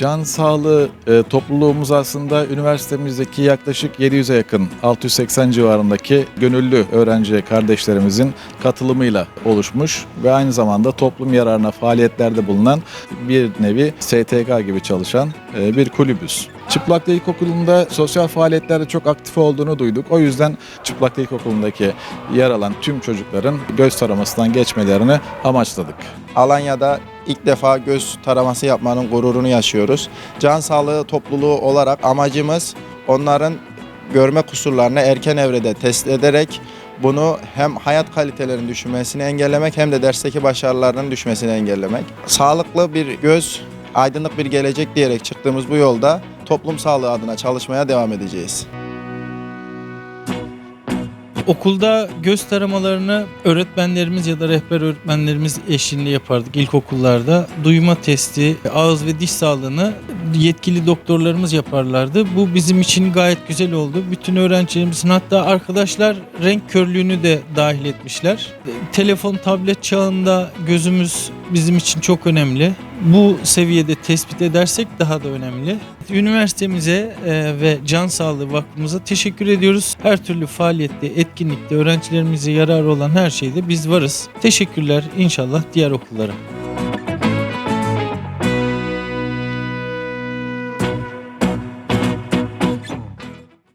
Can sağlığı e, topluluğumuz aslında üniversitemizdeki yaklaşık 700'e yakın 680 civarındaki gönüllü öğrenci kardeşlerimizin katılımıyla oluşmuş ve aynı zamanda toplum yararına faaliyetlerde bulunan bir nevi STK gibi çalışan e, bir kulübüz. Çıplaklı İlkokulu'nda sosyal faaliyetlerde çok aktif olduğunu duyduk. O yüzden Çıplaklı İlkokulu'ndaki yer alan tüm çocukların göz taramasından geçmelerini amaçladık. Alanya'da ilk defa göz taraması yapmanın gururunu yaşıyoruz. Can sağlığı topluluğu olarak amacımız onların görme kusurlarını erken evrede test ederek bunu hem hayat kalitelerinin düşmesini engellemek hem de dersteki başarılarının düşmesini engellemek. Sağlıklı bir göz, aydınlık bir gelecek diyerek çıktığımız bu yolda toplum sağlığı adına çalışmaya devam edeceğiz. Okulda göz taramalarını öğretmenlerimiz ya da rehber öğretmenlerimiz eşliğinde yapardık ilkokullarda. Duyma testi, ağız ve diş sağlığını yetkili doktorlarımız yaparlardı. Bu bizim için gayet güzel oldu. Bütün öğrencilerimizin hatta arkadaşlar renk körlüğünü de dahil etmişler. Telefon, tablet çağında gözümüz bizim için çok önemli. Bu seviyede tespit edersek daha da önemli. Üniversitemize e, ve Can Sağlığı Vakfımıza teşekkür ediyoruz. Her türlü faaliyette, etkinlikte öğrencilerimize yararı olan her şeyde biz varız. Teşekkürler inşallah diğer okullara.